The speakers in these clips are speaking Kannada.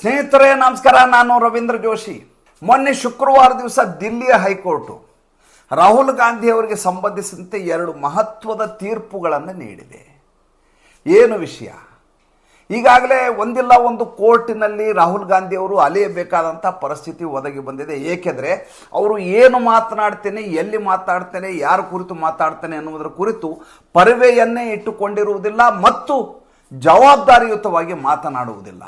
ಸ್ನೇಹಿತರೇ, ನಮಸ್ಕಾರ. ನಾನು ರವೀಂದ್ರ ಜೋಶಿ. ಮೊನ್ನೆ ಶುಕ್ರವಾರ ದಿವಸ ದಿಲ್ಲಿಯ ಹೈಕೋರ್ಟು ರಾಹುಲ್ ಗಾಂಧಿ ಅವರಿಗೆ ಸಂಬಂಧಿಸಿದಂತೆ ಎರಡು ಮಹತ್ವದ ತೀರ್ಪುಗಳನ್ನು ನೀಡಿದೆ. ಏನು ವಿಷಯ? ಈಗಾಗಲೇ ಒಂದಿಲ್ಲ ಒಂದು ಕೋರ್ಟಿನಲ್ಲಿ ರಾಹುಲ್ ಗಾಂಧಿ ಅವರು ಅಲೆಯಬೇಕಾದಂಥ ಪರಿಸ್ಥಿತಿ ಒದಗಿ ಬಂದಿದೆ. ಏಕೆಂದರೆ ಅವರು ಏನು ಮಾತನಾಡ್ತೇನೆ, ಎಲ್ಲಿ ಮಾತಾಡ್ತೇನೆ ಯಾರ ಕುರಿತು ಮಾತಾಡ್ತೇನೆ ಅನ್ನುವುದರ ಕುರಿತು ಪರವೆಯನ್ನೇ ಇಟ್ಟುಕೊಂಡಿರುವುದಿಲ್ಲ. ಮತ್ತು ಜವಾಬ್ದಾರಿಯುತವಾಗಿ ಮಾತನಾಡುವುದಿಲ್ಲ.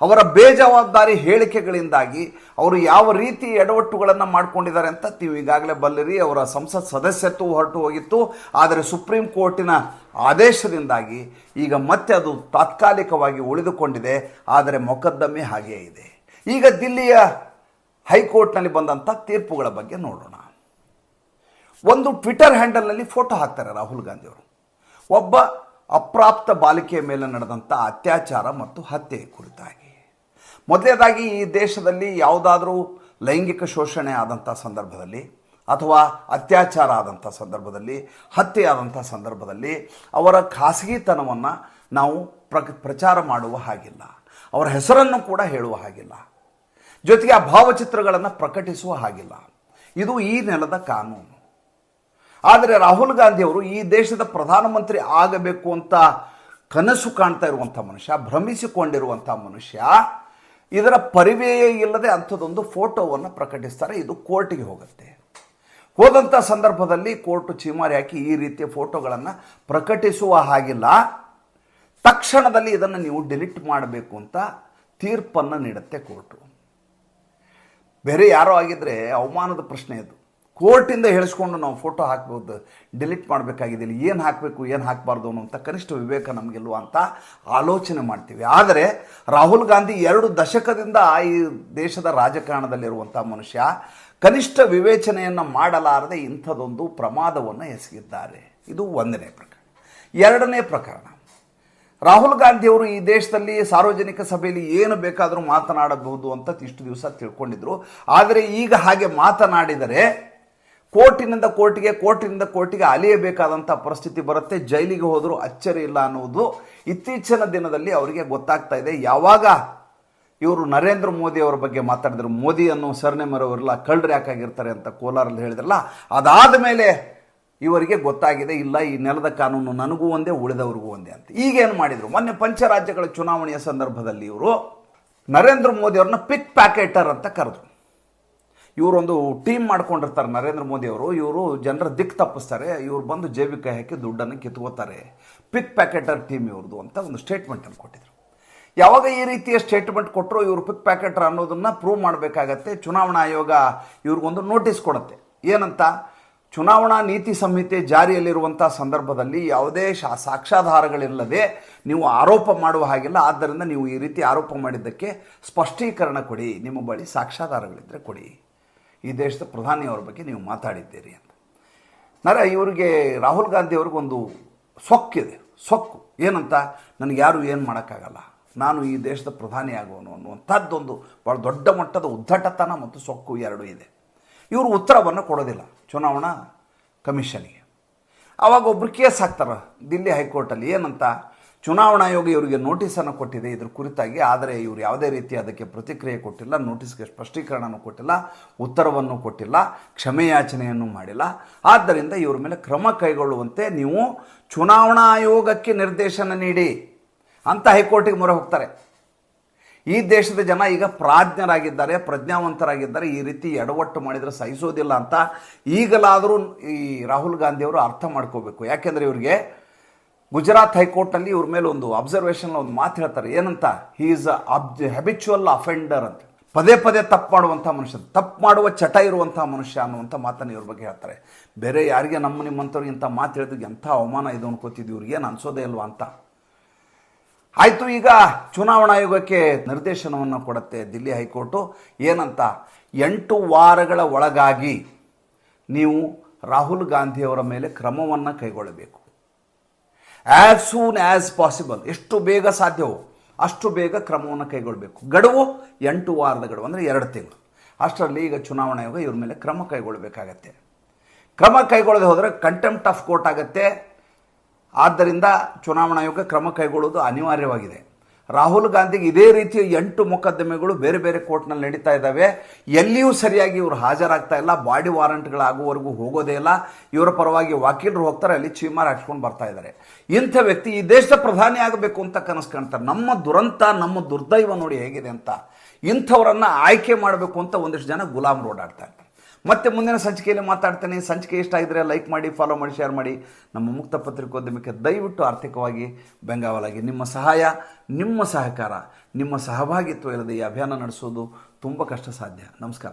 ಅವರ ಬೇಜವಾಬ್ದಾರಿ ಹೇಳಿಕೆಗಳಿಂದಾಗಿ ಅವರು ಯಾವ ರೀತಿ ಎಡವಟ್ಟುಗಳನ್ನು ಮಾಡಿಕೊಂಡಿದ್ದಾರೆ ಅಂತ ನೀವು ಈಗಾಗಲೇ ಬಲ್ಲಿರಿ. ಅವರ ಸಂಸತ್ ಸದಸ್ಯತ್ವ ಹೊರಟು ಹೋಗಿತ್ತು. ಆದರೆ ಸುಪ್ರೀಂ ಕೋರ್ಟಿನ ಆದೇಶದಿಂದಾಗಿ ಈಗ ಮತ್ತೆ ಅದು ತಾತ್ಕಾಲಿಕವಾಗಿ ಉಳಿದುಕೊಂಡಿದೆ. ಆದರೆ ಮೊಕದ್ದಮೆ ಹಾಗೇ ಇದೆ. ಈಗ ದಿಲ್ಲಿಯ ಹೈಕೋರ್ಟ್ನಲ್ಲಿ ಬಂದಂಥ ತೀರ್ಪುಗಳ ಬಗ್ಗೆ ನೋಡೋಣ. ಒಂದು ಟ್ವಿಟರ್ ಹ್ಯಾಂಡಲ್ನಲ್ಲಿ ಫೋಟೋ ಹಾಕ್ತಾರೆ ರಾಹುಲ್ ಗಾಂಧಿಯವರು. ಒಬ್ಬ ಅಪ್ರಾಪ್ತ ಬಾಲಿಕೆಯ ಮೇಲೆ ನಡೆದಂಥ ಅತ್ಯಾಚಾರ ಮತ್ತು ಹತ್ಯೆ ಕುರಿತಾಗಿ. ಮೊದಲನೇದಾಗಿ ಈ ದೇಶದಲ್ಲಿ ಯಾವುದಾದರೂ ಲೈಂಗಿಕ ಶೋಷಣೆ ಆದಂಥ ಸಂದರ್ಭದಲ್ಲಿ ಅಥವಾ ಅತ್ಯಾಚಾರ ಆದಂಥ ಸಂದರ್ಭದಲ್ಲಿ, ಹತ್ಯೆ ಆದಂಥ ಸಂದರ್ಭದಲ್ಲಿ ಅವರ ಖಾಸಗಿತನವನ್ನು ನಾವು ಪ್ರ ಪ್ರಚಾರ ಮಾಡುವ ಹಾಗಿಲ್ಲ. ಅವರ ಹೆಸರನ್ನು ಕೂಡ ಹೇಳುವ ಹಾಗಿಲ್ಲ. ಜೊತೆಗೆ ಆ ಭಾವಚಿತ್ರಗಳನ್ನು ಪ್ರಕಟಿಸುವ ಹಾಗಿಲ್ಲ. ಇದು ಈ ನೆಲದ ಕಾನೂನು. ಆದರೆ ರಾಹುಲ್ ಗಾಂಧಿ ಅವರು ಈ ದೇಶದ ಪ್ರಧಾನಮಂತ್ರಿ ಆಗಬೇಕು ಅಂತ ಕನಸು ಕಾಣ್ತಾ ಇರುವಂಥ ಮನುಷ್ಯ, ಭ್ರಮಿಸಿಕೊಂಡಿರುವಂಥ ಮನುಷ್ಯ, ಇದರ ಪರಿವೆಯೇ ಇಲ್ಲದೆ ಅಂಥದ್ದೊಂದು ಫೋಟೋವನ್ನು ಪ್ರಕಟಿಸ್ತಾರೆ, ಇದು ಕೋರ್ಟಿಗೆ ಹೋಗುತ್ತೆ. ಹೋದಂಥ ಸಂದರ್ಭದಲ್ಲಿ ಕೋರ್ಟು ಚೀಮಾರಿ ಹಾಕಿ ಈ ರೀತಿಯ ಫೋಟೋಗಳನ್ನು ಪ್ರಕಟಿಸುವ ಹಾಗಿಲ್ಲ. ತಕ್ಷಣದಲ್ಲಿ ಇದನ್ನು ನೀವು ಡಿಲೀಟ್ ಮಾಡಬೇಕು ಅಂತ ತೀರ್ಪನ್ನು ನೀಡುತ್ತೆ ಕೋರ್ಟು. ಬೇರೆ ಯಾರೋ ಆಗಿದ್ದರೆ ಅವಮಾನದ ಪ್ರಶ್ನೆ ಇದು ಕೋರ್ಟಿಂದ ಹೇಳಿಸ್ಕೊಂಡು ನಾವು ಫೋಟೋ ಹಾಕ್ಬೋದು, ಡಿಲೀಟ್ ಮಾಡಬೇಕಾಗಿದ್ದಿಲ್ಲ, ಏನು ಹಾಕಬೇಕು, ಏನು ಹಾಕಬಾರ್ದು ಅನ್ನುವಂತ ಕನಿಷ್ಠ ವಿವೇಕ ನಮಗಿಲ್ವ ಅಂತ ಆಲೋಚನೆ ಮಾಡ್ತೀವಿ. ಆದರೆ ರಾಹುಲ್ ಗಾಂಧಿ ಎರಡು ದಶಕದಿಂದ ಈ ದೇಶದ ರಾಜಕಾರಣದಲ್ಲಿರುವಂಥ ಮನುಷ್ಯ ಕನಿಷ್ಠ ವಿವೇಚನೆಯನ್ನು ಮಾಡಲಾರದೆ ಇಂಥದೊಂದು ಪ್ರಮಾದವನ್ನು ಎಸಗಿದ್ದಾರೆ. ಇದು ಒಂದನೇ ಪ್ರಕರಣ. ಎರಡನೇ ಪ್ರಕರಣ. ರಾಹುಲ್ ಗಾಂಧಿಯವರು ಈ ದೇಶದಲ್ಲಿ ಸಾರ್ವಜನಿಕ ಸಭೆಯಲ್ಲಿ ಏನು ಬೇಕಾದರೂ ಮಾತನಾಡಬಹುದು ಅಂತ ಇಷ್ಟು ದಿವಸ ತಿಳ್ಕೊಂಡಿದ್ರು. ಆದರೆ ಈಗ ಹಾಗೆ ಮಾತನಾಡಿದರೆ ಕೋರ್ಟಿನಿಂದ ಕೋರ್ಟಿಗೆ ಕೋರ್ಟಿನಿಂದ ಕೋರ್ಟಿಗೆ ಅಲಿಯಬೇಕಾದಂಥ ಪರಿಸ್ಥಿತಿ ಬರುತ್ತೆ. ಜೈಲಿಗೆ ಹೋದರೂ ಅಚ್ಚರಿ ಇಲ್ಲ ಅನ್ನುವುದು ಇತ್ತೀಚಿನ ದಿನದಲ್ಲಿ ಅವರಿಗೆ ಗೊತ್ತಾಗ್ತಾ ಇದೆ. ಯಾವಾಗ ಇವರು ನರೇಂದ್ರ ಮೋದಿ ಅವರ ಬಗ್ಗೆ ಮಾತಾಡಿದ್ರು, ಮೋದಿ ಅನ್ನೋ ಸರ್ನೇಮ್ ಮರವರೆಲ್ಲ ಕಳ್ಳರು ಯಾಕಾಗಿರ್ತಾರೆ ಅಂತ ಕೋಲಾರಲ್ಲಿ ಹೇಳಿದ್ರಲ್ಲ, ಅದಾದ ಮೇಲೆ ಇವರಿಗೆ ಗೊತ್ತಾಗಿದೆ, ಇಲ್ಲ, ಈ ನೆಲದ ಕಾನೂನು ನನಗೂ ಒಂದೇ, ಉಳಿದವ್ರಿಗೂ ಒಂದೇ ಅಂತ. ಈಗೇನು ಮಾಡಿದರು? ಮೊನ್ನೆ ಪಂಚರಾಜ್ಯಗಳ ಚುನಾವಣೆಯ ಸಂದರ್ಭದಲ್ಲಿ ಇವರು ನರೇಂದ್ರ ಮೋದಿ ಅವ್ರನ್ನ ಪಿಕ್ ಪ್ಯಾಕೆಟರ್ ಅಂತ ಕರೆದ್ರು. ಇವರೊಂದು ಟೀಮ್ ಮಾಡ್ಕೊಂಡಿರ್ತಾರೆ ನರೇಂದ್ರ ಮೋದಿ ಅವರು. ಇವರು ಜನರ ದಿಕ್ಕು ತಪ್ಪಿಸ್ತಾರೆ. ಇವ್ರು ಬಂದು ಜೈವಿಕ ಕೈ ಹಾಕಿ ದುಡ್ಡನ್ನು ಕಿತ್ಕೋತಾರೆ. ಪಿಕ್ ಪ್ಯಾಕೆಟರ್ ಟೀಮ್ ಇವ್ರದ್ದು ಅಂತ ಒಂದು ಸ್ಟೇಟ್ಮೆಂಟನ್ನು ಕೊಟ್ಟಿದ್ರು. ಯಾವಾಗ ಈ ರೀತಿಯ ಸ್ಟೇಟ್ಮೆಂಟ್ ಕೊಟ್ಟರು ಇವರು ಪಿಕ್ ಪ್ಯಾಕೆಟರ್ ಅನ್ನೋದನ್ನು ಪ್ರೂವ್ ಮಾಡಬೇಕಾಗತ್ತೆ. ಚುನಾವಣಾ ಆಯೋಗ ಇವ್ರಿಗೊಂದು ನೋಟಿಸ್ ಕೊಡುತ್ತೆ. ಏನಂತ? ಚುನಾವಣಾ ನೀತಿ ಸಂಹಿತೆ ಜಾರಿಯಲ್ಲಿರುವಂಥ ಸಂದರ್ಭದಲ್ಲಿ ಯಾವುದೇ ಶಾ, ಸಾಕ್ಷ್ಯಾಧಾರಗಳಿಲ್ಲದೆ ನೀವು ಆರೋಪ ಮಾಡುವ ಹಾಗಿಲ್ಲ. ಆದ್ದರಿಂದ ನೀವು ಈ ರೀತಿ ಆರೋಪ ಮಾಡಿದ್ದಕ್ಕೆ ಸ್ಪಷ್ಟೀಕರಣ ಕೊಡಿ. ನಿಮ್ಮ ಬಳಿ ಸಾಕ್ಷ್ಯಾಧಾರಗಳಿದ್ದರೆ ಕೊಡಿ. ಈ ದೇಶದ ಪ್ರಧಾನಿಯವರ ಬಗ್ಗೆ ನೀವು ಮಾತಾಡಿದ್ದೀರಿ ಅಂತ. ನರ ಇವರಿಗೆ ರಾಹುಲ್ ಗಾಂಧಿ ಅವ್ರಿಗೊಂದು ಸೊಕ್ಕಿದೆ. ಸೊಕ್ಕು. ಏನಂತ? ನನಗೆ ಯಾರು ಏನು ಮಾಡೋಕ್ಕಾಗಲ್ಲ. ನಾನು ಈ ದೇಶದ ಪ್ರಧಾನಿ ಆಗುವನು ಅನ್ನುವಂಥದ್ದೊಂದು ಭಾಳ ದೊಡ್ಡ ಮಟ್ಟದ ಉದ್ದಟತನ ಮತ್ತು ಸೊಕ್ಕು ಎರಡೂ ಇದೆ. ಇವರು ಉತ್ತರವನ್ನು ಕೊಡೋದಿಲ್ಲ. ಚುನಾವಣಾ ಕಮಿಷನ್ಗೆ. ಆವಾಗ ಒಬ್ಬರು ಕೇಸ್ ಹಾಕ್ತಾರೆ. ದಿಲ್ಲಿ ಹೈಕೋರ್ಟಲ್ಲಿ ಏನಂತ? ಚುನಾವಣಾ ಆಯೋಗ ಇವರಿಗೆ ನೋಟಿಸನ್ನು ಕೊಟ್ಟಿದೆ ಇದ್ರ ಕುರಿತಾಗಿ, ಆದರೆ ಇವರು ಯಾವುದೇ ರೀತಿ ಅದಕ್ಕೆ ಪ್ರತಿಕ್ರಿಯೆ ಕೊಟ್ಟಿಲ್ಲ, ನೋಟಿಸ್ಗೆ ಸ್ಪಷ್ಟೀಕರಣನೂ ಕೊಟ್ಟಿಲ್ಲ, ಉತ್ತರವನ್ನು ಕೊಟ್ಟಿಲ್ಲ, ಕ್ಷಮೆಯಾಚನೆಯನ್ನು ಮಾಡಿಲ್ಲ. ಆದ್ದರಿಂದ ಇವರ ಮೇಲೆ ಕ್ರಮ ಕೈಗೊಳ್ಳುವಂತೆ ನೀವು ಚುನಾವಣಾ ಆಯೋಗಕ್ಕೆ ನಿರ್ದೇಶನ ನೀಡಿ ಅಂತ ಹೈಕೋರ್ಟಿಗೆ ಮೊರೆ ಹೋಗ್ತಾರೆ. ಈ ದೇಶದ ಜನ ಈಗ ಪ್ರಾಜ್ಞರಾಗಿದ್ದಾರೆ, ಪ್ರಜ್ಞಾವಂತರಾಗಿದ್ದಾರೆ, ಈ ರೀತಿ ಎಡವಟ್ಟು ಮಾಡಿದರೆ ಸಹಿಸೋದಿಲ್ಲ ಅಂತ ಈಗಲಾದರೂ ಈ ರಾಹುಲ್ ಗಾಂಧಿಯವರು ಅರ್ಥ ಮಾಡ್ಕೋಬೇಕು. ಯಾಕೆಂದರೆ ಇವರಿಗೆ ಗುಜರಾತ್ ಹೈಕೋರ್ಟ್ನಲ್ಲಿ ಇವ್ರ ಮೇಲೆ ಒಂದು ಅಬ್ಸರ್ವೇಷನ್ ಒಂದು ಮಾತು ಹೇಳ್ತಾರೆ. ಏನಂತ? He is a habitual offender ಅಂತ. ಪದೇ ಪದೇ ತಪ್ಪು ಮಾಡುವಂಥ ಮನುಷ್ಯ. ತಪ್ಪು ಮಾಡುವ ಚಟ ಇರುವಂಥ ಮನುಷ್ಯ ಅನ್ನುವಂಥ ಮಾತನ್ನು ಇವ್ರ ಬಗ್ಗೆ ಹೇಳ್ತಾರೆ. ಬೇರೆ ಯಾರಿಗೆ ನಮ್ಮ ನಿಮ್ಮಂಥವ್ರಿಗೆ ಇಂಥ ಮಾತು ಹೇಳಿದ್ರೆ ಎಂಥ ಅವಮಾನ ಇದು ಅನ್ಕೋತಿದ್ವಿ ಇವ್ರಿಗೆ? ಏನು ಅನಿಸೋದೇ ಇಲ್ವಾ ಅಂತ. ಆಯಿತು, ಈಗ ಚುನಾವಣಾ ಆಯೋಗಕ್ಕೆ ನಿರ್ದೇಶನವನ್ನು ಕೊಡುತ್ತೆ ದಿಲ್ಲಿ ಹೈಕೋರ್ಟು. ಏನಂತ? ಎಂಟು ವಾರಗಳ ಒಳಗಾಗಿ ನೀವು ರಾಹುಲ್ ಗಾಂಧಿಯವರ ಮೇಲೆ ಕ್ರಮವನ್ನು ಕೈಗೊಳ್ಳಬೇಕು. ಆ್ಯಸ್ ಸೂನ್ ಆ್ಯಸ್ ಪಾಸಿಬಲ್ ಎಷ್ಟು ಬೇಗ ಸಾಧ್ಯವೋ ಅಷ್ಟು ಬೇಗ ಕ್ರಮವನ್ನು ಕೈಗೊಳ್ಳಬೇಕು ಗಡುವು ಎಂಟು ವಾರದ ಗಡುವು, ಅಂದರೆ ಎರಡು ತಿಂಗಳು. ಅಷ್ಟರಲ್ಲಿ ಈಗ ಚುನಾವಣಾ ಆಯೋಗ ಇವ್ರ ಮೇಲೆ ಕ್ರಮ ಕೈಗೊಳ್ಳಬೇಕಾಗತ್ತೆ ಕ್ರಮ ಕೈಗೊಳ್ಳದೆ ಹೋದರೆ ಕಂಟೆಂಪ್ಟ್ ಆಫ್ ಕೋರ್ಟ್ ಆಗುತ್ತೆ. ಆದ್ದರಿಂದ ಚುನಾವಣಾ ಆಯೋಗ ಕ್ರಮ ಕೈಗೊಳ್ಳೋದು ಅನಿವಾರ್ಯವಾಗಿದೆ. ರಾಹುಲ್ ಗಾಂಧಿಗೆ ಇದೇ ರೀತಿಯ ಎಂಟು ಮೊಕದ್ದಮೆಗಳು ಬೇರೆ ಬೇರೆ ಕೋರ್ಟ್ನಲ್ಲಿ ನಡೀತಾ ಇದ್ದಾವೆ. ಎಲ್ಲಿಯೂ ಸರಿಯಾಗಿ ಇವರು ಹಾಜರಾಗ್ತಾ ಇಲ್ಲ. ಬಾಡಿ ವಾರಂಟ್ಗಳಾಗುವವರೆಗೂ ಹೋಗೋದೇ ಇಲ್ಲ. ಇವರ ಪರವಾಗಿ ವಕೀಲರು ಹೋಗ್ತಾರೆ, ಅಲ್ಲಿ ಚೀಮಾರ್ ಹಾಕ್ಸ್ಕೊಂಡು ಬರ್ತಾ ಇದ್ದಾರೆ. ಇಂಥ ವ್ಯಕ್ತಿ ಈ ದೇಶದ ಪ್ರಧಾನಿ ಆಗಬೇಕು ಅಂತ ಕನಸು ಕಾಣ್ತಾರೆ. ನಮ್ಮ ದುರಂತ, ನಮ್ಮ ದುರ್ದೈವ ನೋಡಿ ಹೇಗಿದೆ ಅಂತ. ಇಂಥವರನ್ನು ಆಯ್ಕೆ ಮಾಡಬೇಕು ಅಂತ ಒಂದಿಷ್ಟು ಜನ ಗುಲಾಮ್ ಓಡಾಡ್ತಾ ಇರ್ತಾರೆ. ಮತ್ತೆ ಮುಂದಿನ ಸಂಚಿಕೆಯಲ್ಲಿ ಮಾತಾಡ್ತೇನೆ. ಸಂಚಿಕೆ ಇಷ್ಟ ಆಗಿದ್ರೆ ಲೈಕ್ ಮಾಡಿ ಫಾಲೋ ಮಾಡಿ ಶೇರ್ ಮಾಡಿ. ನಮ್ಮ ಮುಕ್ತ ಪತ್ರಿಕೋದ್ಯಮಕ್ಕೆ ದಯವಿಟ್ಟು ಆರ್ಥಿಕವಾಗಿ ಬೆಂಗಾವಲಾಗಿ. ನಿಮ್ಮ ಸಹಾಯ, ನಿಮ್ಮ ಸಹಕಾರ, ನಿಮ್ಮ ಸಹಭಾಗಿತ್ವ ಇಲ್ಲದೆ ಈ ಅಭಿಯಾನ ನಡೆಸೋದು ತುಂಬ ಕಷ್ಟ ಸಾಧ್ಯ ನಮಸ್ಕಾರ.